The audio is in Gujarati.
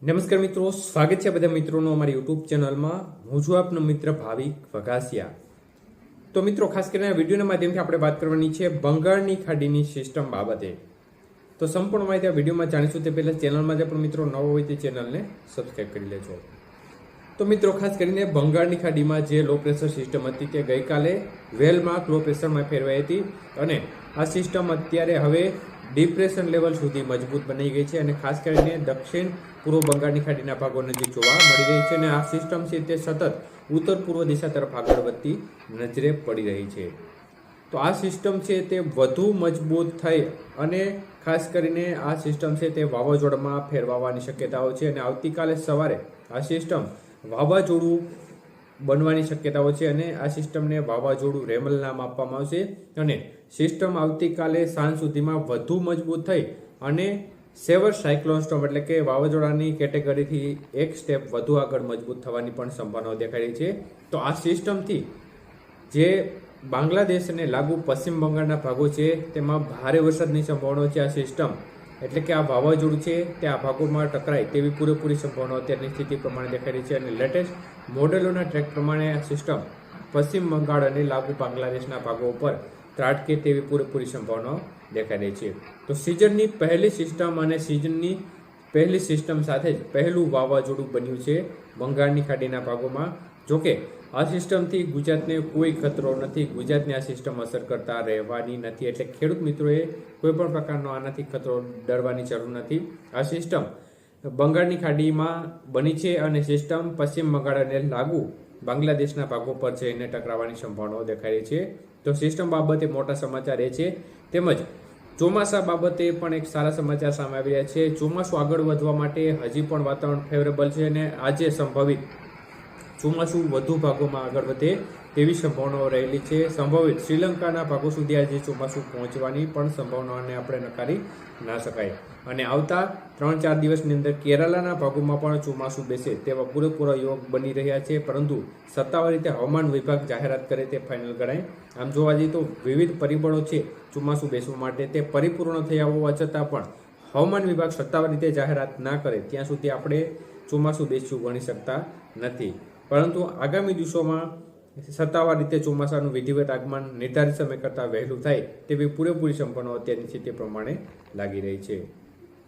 નમસ્કાર મિત્રો, સ્વાગત છે બધા મિત્રોનો અમારી યુટ્યુબ ચેનલમાં. હું છું આપનો મિત્ર ભાવિક વઘાસિયા. તો મિત્રો, ખાસ કરીને વિડીયોના માધ્યમથી આપણે વાત કરવાની છે બંગાળની ખાડીની સિસ્ટમ બાબતે. તો સંપૂર્ણ માહિતી આ વિડીયોમાં જાણીશું. તે પહેલાં ચેનલમાં જે પણ મિત્રો નવો હોય તે ચેનલને સબસ્ક્રાઈબ કરી લેજો. તો મિત્રો, ખાસ કરીને બંગાળની ખાડીમાં જે લો પ્રેશર સિસ્ટમ હતી તે ગઈકાલે વેલમાર્ક લો પ્રેશરમાં ફેરવાઈ હતી અને આ સિસ્ટમ અત્યારે હવે ડિપ્રેશન લેવલ સુધી મજબૂત બની ગઈ છે અને ખાસ કરીને દક્ષિણ પૂર્વ બંગાળની ખાડીના ભાગો નજીક જોવા મળી રહી છે અને આ સિસ્ટમ છે તે સતત ઉત્તર પૂર્વ દિશા તરફ આગળ વધતી નજરે પડી રહી છે. તો આ સિસ્ટમ છે તે વધુ મજબૂત થઈ અને ખાસ કરીને આ સિસ્ટમ છે તે વાવાઝોડામાં ફેરવાવાની શક્યતાઓ છે અને આવતીકાલે સવારે આ સિસ્ટમ વાવાઝોડું બનવાની શક્યતાઓ છે અને આ સિસ્ટમને વાવાઝોડું રેમલ નામ આપવામાં આવશે અને સિસ્ટમ આવતીકાલે સાંજ સુધીમાં વધુ મજબૂત થઈ અને સેવર સાયક્લોન સ્ટોમ એટલે કે વાવાઝોડાની કેટેગરીથી એક સ્ટેપ વધુ આગળ મજબૂત થવાની પણ સંભાવનાઓ દેખાઈ રહી છે. તો આ સિસ્ટમથી જે બાંગ્લાદેશને લાગુ પશ્ચિમ બંગાળના ભાગો છે, તેમાં ભારે વરસાદની સંભાવનાઓ છે આ સિસ્ટમ. એટલે કે આ વાવાઝોડું છે તે આ ભાગોમાં ટકરાય તેવી પૂરેપૂરી સંભાવનાઓ અત્યારની સ્થિતિ પ્રમાણે દેખાઈ રહી છે અને લેટેસ્ટ મોડેલોના ટ્રેક પ્રમાણે આ સિસ્ટમ પશ્ચિમ બંગાળ અને લાગુ બાંગ્લાદેશના ભાગો ઉપર ત્રાટકે તેવી પૂરેપૂરી સંભાવનાઓ દેખાઈ રહી છે. તો સિઝનની પહેલી સિસ્ટમ અને સિઝનની પહેલી સિસ્ટમ સાથે જ પહેલું વાવાઝોડું બન્યું છે બંગાળની ખાડીના ભાગોમાં જોકે, આ સિસ્ટમથી ગુજરાતને કોઈ ખતરો નથી. ગુજરાતને આ સિસ્ટમ અસર કરતા રહેવાની નથી. એટલે ખેડૂત મિત્રોએ કોઈ પણ પ્રકારનો આનાથી ખતરો ડરવાની જરૂર નથી. આ સિસ્ટમ બંગાળની ખાડીમાં બની છે અને સિસ્ટમ પશ્ચિમ બંગાળ અને લાગુ બાંગ્લાદેશના ભાગો પર જઈને ટકરાવવાની સંભાવનાઓ દેખાઈ રહી છે. તો સિસ્ટમ બાબતે મોટા સમાચાર એ છે. તેમજ ચોમાસા બાબતે પણ એક સારા સમાચાર સામે આવી રહ્યા છે. ચોમાસું આગળ વધવા માટે હજી પણ વાતાવરણ ફેવરેબલ છે અને આજે સંભવિત ચોમાસું વધુ ભાગોમાં આગળ વધે તેવી સંભાવનાઓ રહેલી છે. સંભવિત શ્રીલંકાના ભાગો સુધી આજે ચોમાસું પહોંચવાની પણ સંભાવનાઓને આપણે નકારી ના શકાય. અને આવતા ત્રણ ચાર દિવસની અંદર કેરાલાના ભાગોમાં પણ ચોમાસું બેસે તેવા પૂરેપૂરા યોગ બની રહ્યા છે. પરંતુ સત્તાવાર રીતે હવામાન વિભાગ જાહેરાત કરે તે ફાઇનલ ગણાય. આમ જોવા જઈએ તો વિવિધ પરિબળો છે ચોમાસું બેસવા માટે. તે પરિપૂર્ણ થયા હોવા છતાં પણ હવામાન વિભાગ સત્તાવાર રીતે જાહેરાત ના કરે. ત્યાં સુધી આપણે ચોમાસું બેસ્યું ગણી શકતા નથી. પરંતુ આગામી દિવસોમાં સત્તાવાર રીતે ચોમાસાનું વિધિવત આગમન નિર્ધારિત સમય કરતાં વહેલું થાય તેવી પૂરેપૂરી સંભાવનાઓ અત્યારની સ્થિતિ પ્રમાણે લાગી રહી છે.